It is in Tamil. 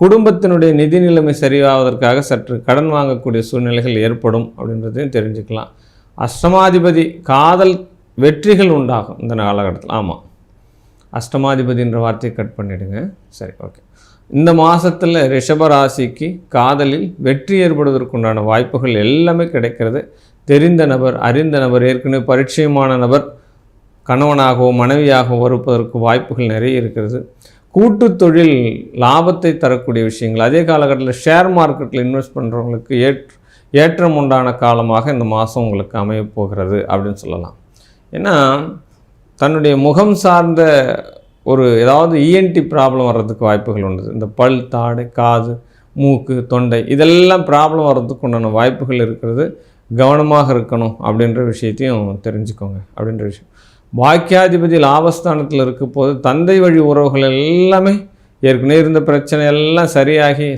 குடும்பத்தினுடைய நிதி நிலைமை சரியாவதற்காக சற்று கடன் வாங்கக்கூடிய சூழ்நிலைகள் ஏற்படும் அப்படின்றதையும் தெரிஞ்சுக்கலாம். அஷ்டமாதிபதி காதல் வெற்றிகள் உண்டாகும் இந்த காலகட்டத்தில் ஆமாம் அஷ்டமாதிபதின்ற வார்த்தையை கட் பண்ணிவிடுங்க சரி ஓகே. இந்த மாதத்தில் ரிஷபராசிக்கு காதலில் வெற்றி ஏற்படுவதற்குண்டான வாய்ப்புகள் எல்லாமே கிடைக்கிறது. தெரிந்த நபர் அறிந்த நபர் ஏற்கனவே பரிச்சயமான நபர் கணவனாகவோ மனைவியாகவோ இருப்பதற்கு வாய்ப்புகள் நிறைய இருக்கிறது. கூட்டு தொழில் லாபத்தை தரக்கூடிய விஷயங்கள். அதே காலகட்டத்தில் ஷேர் மார்க்கெட்டில் இன்வெஸ்ட் பண்ணுறவங்களுக்கு ஏற்ற ஏற்றம் உண்டான காலமாக இந்த மாதம் உங்களுக்கு அமையப் போகிறது அப்படின்னு சொல்லலாம். ஏன்னா தன்னுடைய முகம் சார்ந்த ஒரு ஏதாவது இஎன்டி ப்ராப்ளம் வர்றதுக்கு வாய்ப்புகள் உண்டு. இந்த பல் தாடு காது மூக்கு தொண்டை இதெல்லாம் ப்ராப்ளம் வர்றதுக்கு உண்டான வாய்ப்புகள் இருக்கிறது. கவனமாக இருக்கணும் அப்படின்ற விஷயத்தையும் தெரிஞ்சுக்கோங்க அப்படின்ற விஷயம். பாக்கியாதிபதி லாபஸ்தானத்தில் இருக்க போது தந்தை வழி உறவுகள் எல்லாமே ஏற்கனவே இருந்த பிரச்சனை எல்லாம் சரியாகி